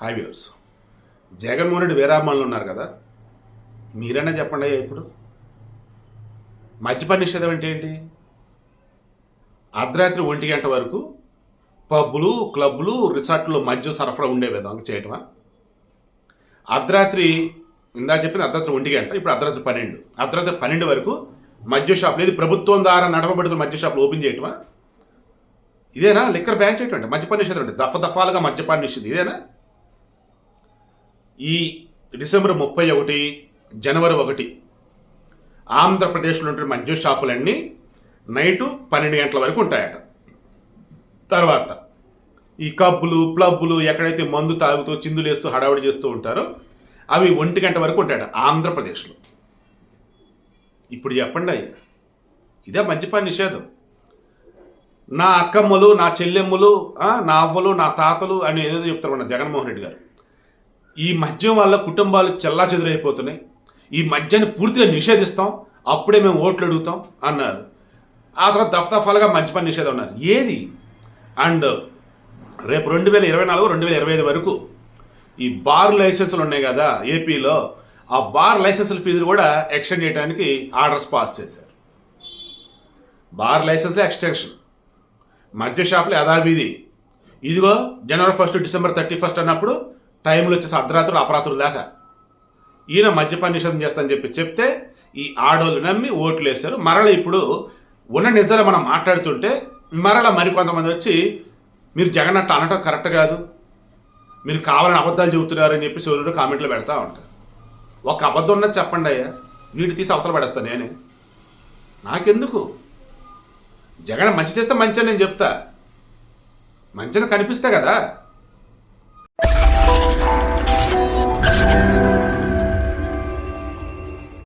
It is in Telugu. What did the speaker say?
హాయ్ వ్యూర్స్ జగన్మోహన్ రెడ్డి వీరాభిమానులు ఉన్నారు కదా? మీరైనా చెప్పండి అయ్యా ఇప్పుడు. మద్యపాన నిషేధం అంటే ఏంటి? అర్ధరాత్రి ఒంటి గంట వరకు పబ్బులు క్లబ్బులు రిసార్ట్లు మద్యం సరఫరా ఉండే విధంగా చేయటమా? అర్ధరాత్రి ఇందా చెప్పిన అర్ధరాత్రి ఒంటి గంట ఇప్పుడు అర్ధరాత్రి పన్నెండు. అర్ధరాత్రి పన్నెండు వరకు మద్య షాపులు ఇది ప్రభుత్వం ద్వారా నడపబడుతున్న మద్య షాపులు ఓపెన్ చేయటమా? ఇదేనా? లిక్కర్ బ్యాన్ చేయటం అంటే మద్యపాన నిషేధం అంటే దఫ దఫాలుగా మద్యపాన నిషేధం. ఇదేనా? ఈ డిసెంబర్ ముప్పై ఒకటి జనవరి ఒకటి ఆంధ్రప్రదేశ్లో ఉంటున్న మద్యం షాపులన్నీ నైటు పన్నెండు గంటల వరకు ఉంటాయట. తర్వాత ఈ కబ్బులు ప్లబ్బులు ఎక్కడైతే మందు తాగుతూ చిందులేస్తూ హడావుడి చేస్తూ ఉంటారో అవి ఒంటి గంట వరకు ఉంటాయట ఆంధ్రప్రదేశ్లో. ఇప్పుడు చెప్పండి అయ్యా ఇదే మద్యపాన నిషేధం. నా అక్కమ్మలు నా చెల్లెమ్మలు నా అవ్వలు నా తాతలు అని ఏదేదో చెప్తారు మన జగన్మోహన్ రెడ్డి గారు. ఈ మద్యం వల్ల కుటుంబాలు చెల్లా చెదురైపోతున్నాయి ఈ మద్యాన్ని పూర్తిగా నిషేధిస్తాం. అప్పుడే మేము ఓట్లు అడుగుతాం అన్నారు. ఆ తర్వాత దఫదఫాలుగా మద్యపాన నిషేధం ఉన్నారు ఏది? అండ్ రేపు రెండు వేల ఇరవై నాలుగు రెండు వేల ఇరవై ఐదు వరకు ఈ బార్ లైసెన్సులు ఉన్నాయి కదా ఏపీలో. ఆ బార్ లైసెన్సుల ఫీజులు కూడా ఎక్స్టెండ్ చేయడానికి ఆర్డర్స్ పాస్ చేశారు. బార్ లైసెన్స్లో ఎక్స్టెన్షన్. మద్య షాపులు యథావిధి. ఇదిగో January first December thirty first అన్నప్పుడు టైంలో వచ్చేసి అర్ధరాత్రులు అపరాత్రులు దాకా. ఈయన మద్యపాన నిషేధం చేస్తానని చెప్పి చెప్తే ఈ ఆడోళ్ళు నమ్మి ఓట్లు వేశారు. మరల ఇప్పుడు ఉన్న నిజాలు మనం మాట్లాడుతుంటే మరల మరికొంతమంది వచ్చి మీరు జగన్ అట్ట అనటం కరెక్ట్ కాదు. మీరు కావాలని అబద్ధాలు చెబుతున్నారని చెప్పి సూర్యుడు కామెంట్లో పెడతా ఉంటారు. ఒక అబద్ధం ఉన్నది చెప్పండి అయ్యా. వీడు తీసి అవతల పడేస్తా నేనే. నాకెందుకు? జగన్ మంచి చేస్తే మంచి నేను చెప్తా. మంచిని కనిపిస్తే కదా.